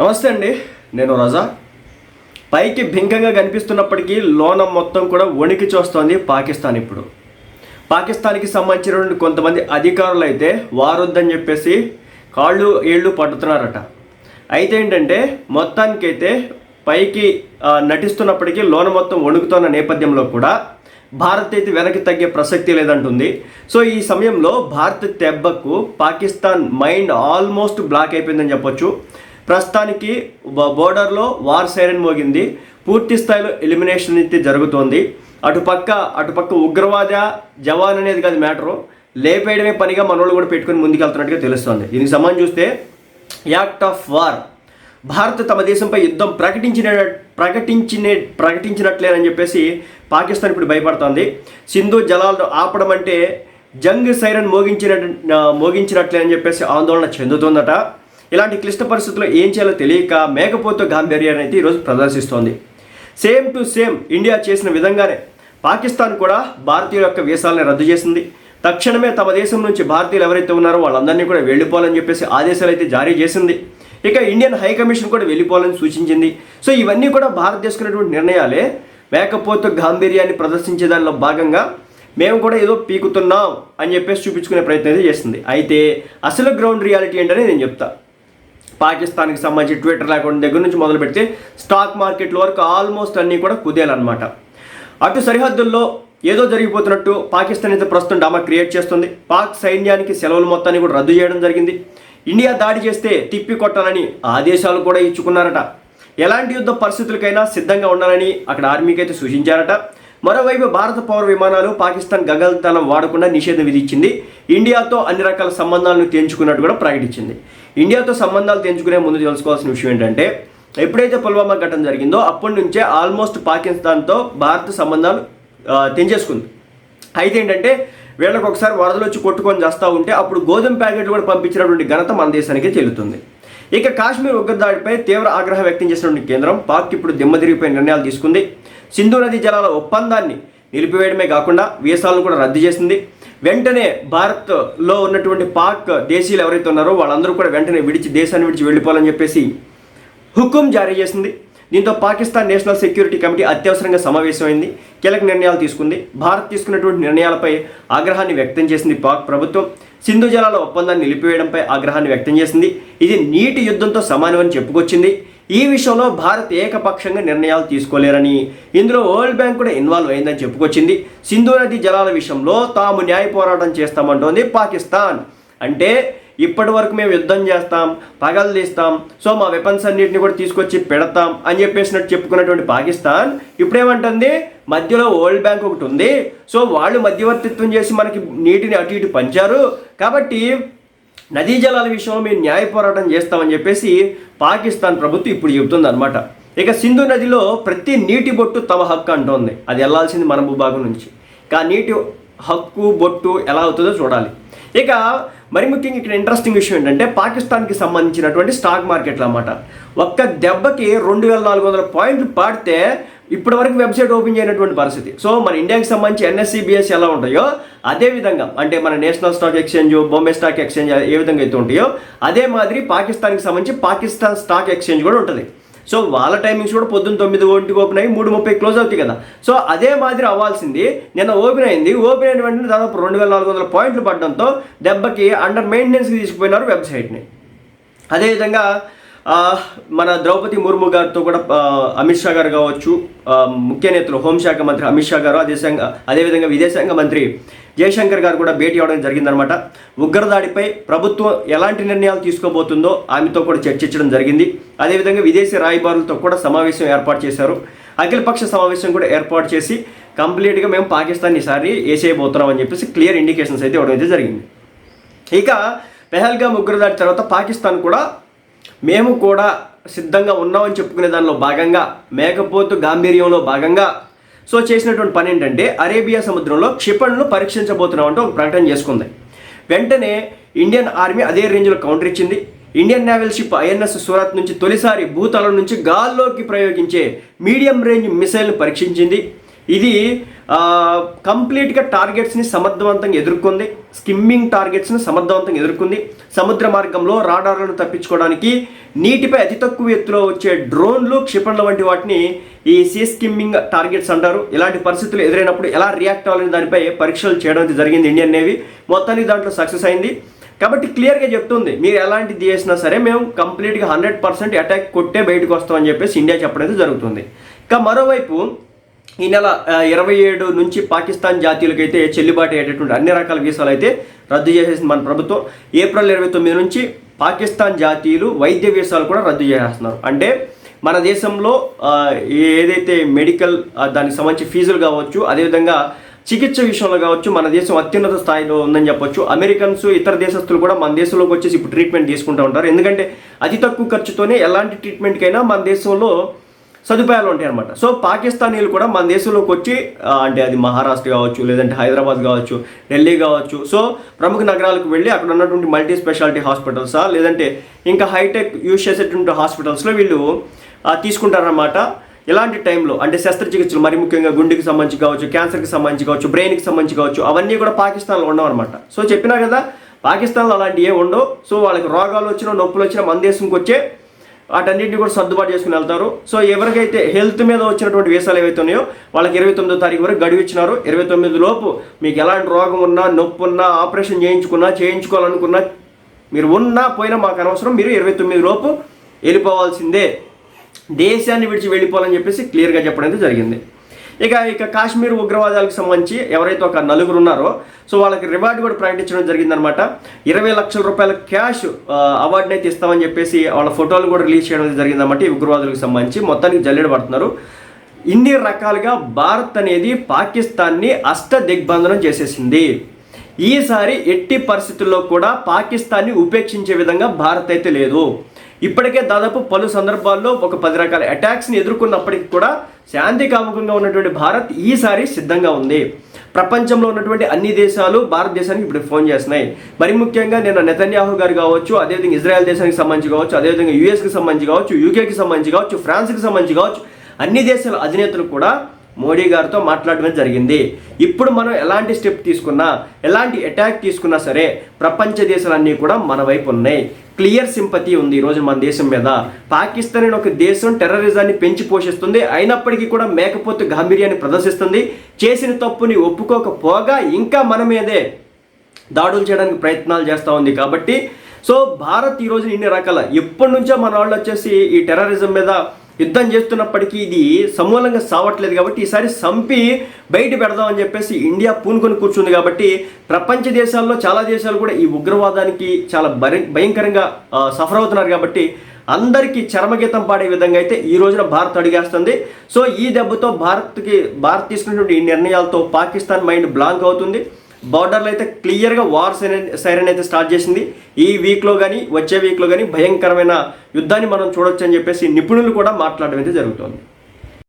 నమస్తే అండి నేను రజా. పైకి భింకంగా కనిపిస్తున్నప్పటికీ లోన మొత్తం కూడా వణికి చూస్తోంది పాకిస్తాన్ ఇప్పుడు. పాకిస్తాన్కి సంబంధించినటువంటి కొంతమంది అధికారులు అయితే వారొద్దని చెప్పేసి కాళ్ళు ఏళ్ళు పట్టుతున్నారట. అయితే ఏంటంటే మొత్తానికైతే పైకి నటిస్తున్నప్పటికీ లోన మొత్తం వణుకుతున్న నేపథ్యంలో కూడా భారత్ అయితే వెనక్కి తగ్గే ప్రసక్తి లేదంటుంది. సో ఈ సమయంలో భారత్ దెబ్బకు పాకిస్తాన్ మైండ్ ఆల్మోస్ట్ బ్లాక్ అయిపోయిందని చెప్పొచ్చు. ప్రస్తుతానికి బోర్డర్లో వార్ సైరన్ మోగింది. పూర్తి స్థాయిలో ఎలిమినేషన్ అయితే జరుగుతోంది. అటుపక్క అటుపక్క ఉగ్రవాద జవాన్ అనేది కాదు మ్యాటరు. లేపేయడమే పనిగా మనోళ్ళు కూడా పెట్టుకుని ముందుకెళ్తున్నట్టుగా తెలుస్తోంది. దీనికి సంబంధించి చూస్తే యాక్ట్ ఆఫ్ వార్. భారత్ తమ దేశంపై యుద్ధం ప్రకటించిన ప్రకటించిన ప్రకటించినట్లేనని చెప్పేసి పాకిస్తాన్ ఇప్పుడు భయపడుతోంది. సింధు జలాలను ఆపడం అంటే జంగ్ సైరన్ మోగించిన మోగించినట్లే అని చెప్పేసి ఆందోళన చెందుతుందట. ఇలాంటి క్లిష్ట పరిస్థితుల్లో ఏం చేయాలో తెలియక మేకపోతో గాంభీర్యాన్ని అయితే ఈరోజు ప్రదర్శిస్తోంది. సేమ్ టు సేమ్ ఇండియా చేసిన విధంగానే పాకిస్తాన్ కూడా భారతీయుల యొక్క వీసాలను రద్దు చేసింది. తక్షణమే తమ దేశం నుంచి భారతీయులు ఎవరైతే ఉన్నారో వాళ్ళందరినీ కూడా వెళ్ళిపోవాలని చెప్పేసి ఆదేశాలు అయితే జారీ చేసింది. ఇక ఇండియన్ హై కమిషన్ కూడా వెళ్ళిపోవాలని సూచించింది. సో ఇవన్నీ కూడా భారత్ తీసుకున్నటువంటి నిర్ణయాలే. మేకపోతు గాంభీర్యాన్ని ప్రదర్శించే దానిలో భాగంగా మేము కూడా ఏదో పీకుతున్నాం అని చెప్పేసి చూపించుకునే ప్రయత్నం అయితే చేస్తుంది అయితే అసలు గ్రౌండ్ రియాలిటీ ఏంటని నేను చెప్తా. పాకిస్తాన్కి సంబంధించి ట్విట్టర్ అకౌంట్ దగ్గర నుంచి మొదలు పెడితే స్టాక్ మార్కెట్ల వరకు ఆల్మోస్ట్ అన్నీ కూడా కుదేలన్నమాట. అటు సరిహద్దుల్లో ఏదో జరిగిపోతున్నట్టు పాకిస్తాన్ అయితే ప్రస్తుతం డామా క్రియేట్ చేస్తుంది. పాక్ సైన్యానికి సెలవులు మొత్తాన్ని కూడా రద్దు చేయడం జరిగింది. ఇండియా దాడి చేస్తే తిప్పి కొట్టాలని ఆదేశాలు కూడా ఇచ్చుకున్నారట. ఎలాంటి యుద్ధ పరిస్థితులకైనా సిద్ధంగా ఉండాలని అక్కడ ఆర్మీకి అయితే సూచించారట. మరోవైపు భారత పౌర విమానాలు పాకిస్తాన్ గగల్తనం వాడకుండా నిషేధం విధించింది. ఇండియాతో అన్ని రకాల సంబంధాలను తెంచుకున్నట్టు కూడా ప్రకటించింది. ఇండియాతో సంబంధాలు తెంచుకునే ముందు తెలుసుకోవాల్సిన విషయం ఏంటంటే ఎప్పుడైతే పుల్వామా ఘటన జరిగిందో అప్పటి నుంచే ఆల్మోస్ట్ పాకిస్తాన్తో భారత్ సంబంధాలు తెంచేసుకుంది. అయితే ఏంటంటే వీళ్ళకి ఒకసారి వరదలు వచ్చి కొట్టుకొని చేస్తూ ఉంటే అప్పుడు గోధుమ ప్యాకెట్లు కూడా పంపించినటువంటి ఘనత మన దేశానికి చెల్లుతుంది. ఇక కాశ్మీర్ ఉగ్రదాడిపై తీవ్ర ఆగ్రహం వ్యక్తం చేసినటువంటి కేంద్రం పాక్ ఇప్పుడు దిమ్మదిరిగిపోయే నిర్ణయాలు తీసుకుంది. సింధు నదీ జలాల ఒప్పందాన్ని నిలిపివేయడమే కాకుండా వీసాలను కూడా రద్దు చేసింది. వెంటనే భారత్లో ఉన్నటువంటి పాక్ దేశీయులు ఎవరైతే ఉన్నారో వాళ్ళందరూ కూడా వెంటనే విడిచి దేశాన్ని విడిచి వెళ్ళిపోవాలని చెప్పేసి హుకుం జారీ చేసింది. దీంతో పాకిస్తాన్ నేషనల్ సెక్యూరిటీ కమిటీ అత్యవసరంగా సమావేశమైంది. కీలక నిర్ణయాలు తీసుకుంది. భారత్ తీసుకున్నటువంటి నిర్ణయాలపై ఆగ్రహాన్ని వ్యక్తం చేసింది పాక్ ప్రభుత్వం. సింధు జలాల ఒప్పందాన్ని నిలిపివేయడంపై ఆగ్రహాన్ని వ్యక్తం చేసింది. ఇది నీటి యుద్ధంతో సమానమని చెప్పుకొచ్చింది. ఈ విషయంలో భారత్ ఏకపక్షంగా నిర్ణయాలు తీసుకోలేరని. ఇందులో వరల్డ్ బ్యాంక్ కూడా ఇన్వాల్వ్ అయిందని చెప్పుకొచ్చింది. సింధు నది జలాల విషయంలో తాము న్యాయ పోరాటం చేస్తామంటోంది పాకిస్తాన్. అంటే ఇప్పటి వరకు మేము యుద్ధం చేస్తాం పగలు తీస్తాం సో మా వెపన్స్ అన్నింటిని కూడా తీసుకొచ్చి పెడతాం అని చెప్పేసినట్టు చెప్పుకున్నటువంటి పాకిస్తాన్ ఇప్పుడేమంటుంది? మధ్యలో వరల్డ్ బ్యాంక్ ఒకటి ఉంది. సో వాళ్ళు మధ్యవర్తిత్వం చేసి మనకి నీటిని అటు ఇటు పంచారు. కాబట్టి నదీ జలాల విషయంలో మేము న్యాయ పోరాటం చేస్తామని చెప్పేసి పాకిస్తాన్ ప్రభుత్వం ఇప్పుడు చెబుతుంది అనమాట ఇక సింధు నదిలో ప్రతి నీటి బొట్టు తమ హక్కు అంటోంది. అది వెళ్ళాల్సింది మన భూభాగం నుంచి. ఇక నీటి హక్కు బొట్టు ఎలా అవుతుందో చూడాలి. ఇక మరి ముఖ్యంగా ఇక్కడ ఇంట్రెస్టింగ్ విషయం ఏంటంటే పాకిస్తాన్కి సంబంధించినటువంటి స్టాక్ మార్కెట్లు అన్నమాట. ఒక్క దెబ్బకి రెండు వేల నాలుగు వందల పాయింట్లు పాడితే ఇప్పటి వరకు వెబ్సైట్ ఓపెన్ చేయనటువంటి పరిస్థితి. సో మన ఇండియాకి సంబంధించి ఎన్ఎస్సి బిఎస్సి ఎలా ఉంటాయో అదే విధంగా అంటే మన national stock exchange Bombay stock exchange ఏ విధంగా అయితే ఉంటాయో అదే మాదిరి పాకిస్తాన్కి సంబంధించి పాకిస్తాన్ స్టాక్ ఎక్స్చేంజ్ కూడా ఉంటుంది. సో వాళ్ళ టైమింగ్స్ కూడా పొద్దున్న తొమ్మిది ఒంటికి ఓపెన్ అయ్యి మూడు ముప్పై క్లోజ్ అవుతాయి కదా. సో అదే మాదిరి అవ్వాల్సింది నిన్న ఓపెన్ అయింది ఓపెన్ అయిన వెంటనే దాదాపు రెండు వేల నాలుగు వందల పాయింట్లు పడడంతో దెబ్బకి అండర్ మెయింటెనెన్స్కి తీసుకుపోయినారు వెబ్సైట్ని. అదేవిధంగా మన ద్రౌపది ముర్ము గారితో కూడా అమిత్ షా గారు కావచ్చు ముఖ్య నేతలు హోంశాఖ మంత్రి అమిత్ షా గారు అదేవిధంగా అదేవిధంగా విదేశాంగ మంత్రి జయశంకర్ గారు కూడా భేటీ అవడం జరిగిందనమాట ఉగ్రదాడిపై ప్రభుత్వం ఎలాంటి నిర్ణయాలు తీసుకోబోతుందో ఆమెతో కూడా చర్చించడం జరిగింది. అదేవిధంగా విదేశీ రాయబారులతో కూడా సమావేశం ఏర్పాటు చేశారు. అఖిలపక్ష సమావేశం కూడా ఏర్పాటు చేసి కంప్లీట్గా మేము పాకిస్తాన్ ఈసారి వేసేయబోతున్నాం అని చెప్పేసి క్లియర్ ఇండికేషన్స్ అయితే ఇవ్వడం అయితే జరిగింది. ఇక పెహల్గా ఉగ్రదాడి తర్వాత పాకిస్తాన్ కూడా మేము కూడా సిద్ధంగా ఉన్నామని చెప్పుకునే దానిలో భాగంగా మేకపోతు గాంభీర్యంలో భాగంగా సో చేసినటువంటి పని ఏంటంటే అరేబియా సముద్రంలో క్షిపణులు పరీక్షించబోతున్నామంటూ ఒక ప్రకటన చేసుకుంది. వెంటనే ఇండియన్ ఆర్మీ అదే రేంజ్లో కౌంటర్ ఇచ్చింది. Indian naval ship INS Surat నుంచి తొలిసారి భూతలం నుంచి గాల్లోకి ప్రయోగించే మీడియం రేంజ్ మిసైల్ను పరీక్షించింది. ఇది కంప్లీట్గా టార్గెట్స్ని సమర్థవంతంగా ఎదుర్కొంది. స్కిమ్మింగ్ టార్గెట్స్ని సమర్థవంతంగా ఎదుర్కొంది. సముద్ర మార్గంలో రాడార్లను తప్పించుకోవడానికి నీటిపై అతి తక్కువ ఎత్తులో వచ్చే డ్రోన్లు క్షిపణుల వంటి వాటిని ఈ సీ స్కిమ్మింగ్ టార్గెట్స్ అంటారు. ఇలాంటి పరిస్థితులు ఎదురైనప్పుడు ఎలా రియాక్ట్ అవ్వాలని దానిపై పరీక్షలు చేయడం జరిగింది ఇండియన్ నేవీ. మొత్తానికి దాంట్లో సక్సెస్ అయింది. కాబట్టి క్లియర్గా చెప్తుంది మీరు ఎలాంటిది చేసినా సరే మేము కంప్లీట్గా హండ్రెడ్ పర్సెంట్ అటాక్ కొట్టే బయటకు వస్తామని చెప్పేసి ఇండియా చెప్పడం జరుగుతుంది. ఇంకా మరోవైపు ఈ నెల ఇరవై ఏడు నుంచి పాకిస్తాన్ జాతీయులకైతే చెల్లుబాటు అయ్యేటటువంటి అన్ని రకాల వీసాలు అయితే రద్దు చేసేసింది మన ప్రభుత్వం. ఏప్రిల్ ఇరవై తొమ్మిది నుంచి పాకిస్తాన్ జాతీయులు వైద్య వీసాలు కూడా రద్దు చేసేస్తున్నారు అంటే మన దేశంలో ఏదైతే మెడికల్ దానికి సంబంధించి ఫీజులు కావచ్చు అదేవిధంగా చికిత్స విషయంలో కావచ్చు మన దేశం అత్యున్నత స్థాయిలో ఉందని చెప్పొచ్చు. అమెరికన్స్ ఇతర దేశస్తులు కూడా మన దేశంలోకి వచ్చేసి ఇప్పుడు ట్రీట్మెంట్ తీసుకుంటూ ఉంటారు. ఎందుకంటే అతి తక్కువ ఖర్చుతోనే ఎలాంటి ట్రీట్మెంట్కైనా మన దేశంలో సదుపాయాలు ఉంటాయి అనమాట సో పాకిస్తానీలు కూడా మన దేశంలోకి వచ్చి అంటే అది మహారాష్ట్ర కావచ్చు లేదంటే హైదరాబాద్ కావచ్చు ఢిల్లీ కావచ్చు సో ప్రముఖ నగరాలకు వెళ్ళి అక్కడ ఉన్నటువంటి మల్టీ స్పెషాలిటీ హాస్పిటల్సా లేదంటే ఇంకా హైటెక్ యూజ్ చేసేటువంటి హాస్పిటల్స్లో వీళ్ళు తీసుకుంటారనమాట తీసుకుంటారన్నమాట. ఇలాంటి టైంలో అంటే శస్త్రచికిత్సలు మరి ముఖ్యంగా గుండెకి సంబంధించి కావచ్చు క్యాన్సర్కి సంబంధించి కావచ్చు బ్రెయిన్కి సంబంధించి కావచ్చు అవన్నీ కూడా పాకిస్తాన్లో ఉండవన్నమాట. సో చెప్పినా కదా పాకిస్తాన్లో అలాంటివి ఏ ఉండవు. సో వాళ్ళకి రోగాలు వచ్చినా నొప్పులు వచ్చినా మన దేశంకి వచ్చే వాటన్నిటిని కూడా సర్దుబాటు చేసుకుని వెళ్తారు. సో ఎవరికైతే హెల్త్ మీద వచ్చినటువంటి వీసాలు ఏవైతే ఉన్నాయో వాళ్ళకి ఇరవై తొమ్మిదో తారీఖు వరకు గడువు ఇచ్చినారు. ఇరవై తొమ్మిది లోపు మీకు ఎలాంటి రోగం ఉన్నా నొప్పి ఉన్నా ఆపరేషన్ చేయించుకున్నా చేయించుకోవాలనుకున్నా మీరు ఉన్నా పోయినా మాకు అనవసరం. మీరు ఇరవై తొమ్మిది లోపు వెళ్ళిపోవాల్సిందే. దేశాన్ని విడిచి వెళ్ళిపోవాలని చెప్పేసి క్లియర్గా చెప్పడం అయితే జరిగింది. ఇక ఇక కాశ్మీర్ ఉగ్రవాదాలకు సంబంధించి ఎవరైతే ఒక నలుగురు ఉన్నారో సో వాళ్ళకి రివార్డ్ కూడా ప్రకటించడం జరిగిందనమాట ఇరవై లక్షల రూపాయల క్యాష్ అవార్డుని అయితే ఇస్తామని చెప్పేసి వాళ్ళ ఫోటోలు కూడా రిలీజ్ చేయడం అయితే జరిగిందన్నమాట ఈ ఉగ్రవాదులకు సంబంధించి. మొత్తానికి జల్లెడ పడుతున్నారు. ఇన్ని రకాలుగా భారత్ అనేది పాకిస్తాన్ని అష్ట దిగ్బంధనం చేసేసింది. ఈసారి ఎట్టి పరిస్థితుల్లో కూడా పాకిస్తాన్ని ఉపేక్షించే విధంగా భారత్ అయితే లేదు. ఇప్పటికే దాదాపు పలు సందర్భాల్లో ఒక పది రకాల అటాక్స్ని ఎదుర్కొన్నప్పటికీ కూడా శాంతి కాముకంగా ఉన్నటువంటి భారత్ ఈసారి సిద్ధంగా ఉంది. ప్రపంచంలో ఉన్నటువంటి అన్ని దేశాలు భారతదేశానికి ఇప్పుడు ఫోన్ చేస్తున్నాయి. మరి ముఖ్యంగా నేను నెతన్యాహు గారు కావచ్చు అదేవిధంగా ఇజ్రాయెల్ దేశానికి సంబంధించి కావచ్చు అదేవిధంగా యుఎస్కి సంబంధించి కావచ్చు యూకేకి సంబంధించి కావచ్చు ఫ్రాన్స్కి సంబంధించి కావచ్చు అన్ని దేశాల అధినేతలు కూడా మోడీ గారితో మాట్లాడడం జరిగింది. ఇప్పుడు మనం ఎలాంటి స్టెప్ తీసుకున్నా ఎలాంటి అటాక్ తీసుకున్నా సరే ప్రపంచ దేశాలన్నీ కూడా మన వైపు ఉన్నాయి. క్లియర్ సింపతి ఉంది ఈరోజు మన దేశం మీద. పాకిస్తాన్ అనే ఒక దేశం టెర్రరిజాన్ని పెంచి పోషిస్తుంది. అయినప్పటికీ కూడా మేకపోతు గాంభీర్యాన్ని ప్రదర్శిస్తుంది. చేసిన తప్పుని ఒప్పుకోకపోగా ఇంకా మన మీదే దాడులు చేయడానికి ప్రయత్నాలు చేస్తూ ఉంది కాబట్టి. సో భారత్ ఈరోజు ఇన్ని రకాల ఎప్పటి నుంచో మన వాళ్ళు వచ్చేసి ఈ టెర్రరిజం మీద యుద్ధం చేస్తున్నప్పటికీ ఇది సమూలంగా సావట్లేదు కాబట్టి ఈసారి సంపి బయట పెడదామని చెప్పేసి ఇండియా పూనుకొని కూర్చుంది కాబట్టి ప్రపంచ దేశాల్లో చాలా దేశాలు కూడా ఈ ఉగ్రవాదానికి చాలా భయంకరంగా సఫర్ అవుతున్నారు కాబట్టి అందరికీ చరమగీతం పాడే విధంగా అయితే ఈ రోజున భారత్ అడిగేస్తుంది. సో ఈ దెబ్బతో భారత్కి భారత్ తీసుకున్నటువంటి ఈ నిర్ణయాలతో పాకిస్తాన్ మైండ్ బ్లాంక్ అవుతుంది. బార్డర్లో అయితే క్లియర్గా వార్ సైరన్ సైరన్ అయితే స్టార్ట్ చేసింది. ఈ వీక్లో కానీ వచ్చే వీక్లో కానీ భయంకరమైన యుద్ధాన్ని మనం చూడొచ్చు అని చెప్పేసి నిపుణులు కూడా మాట్లాడడం అయితే జరుగుతుంది.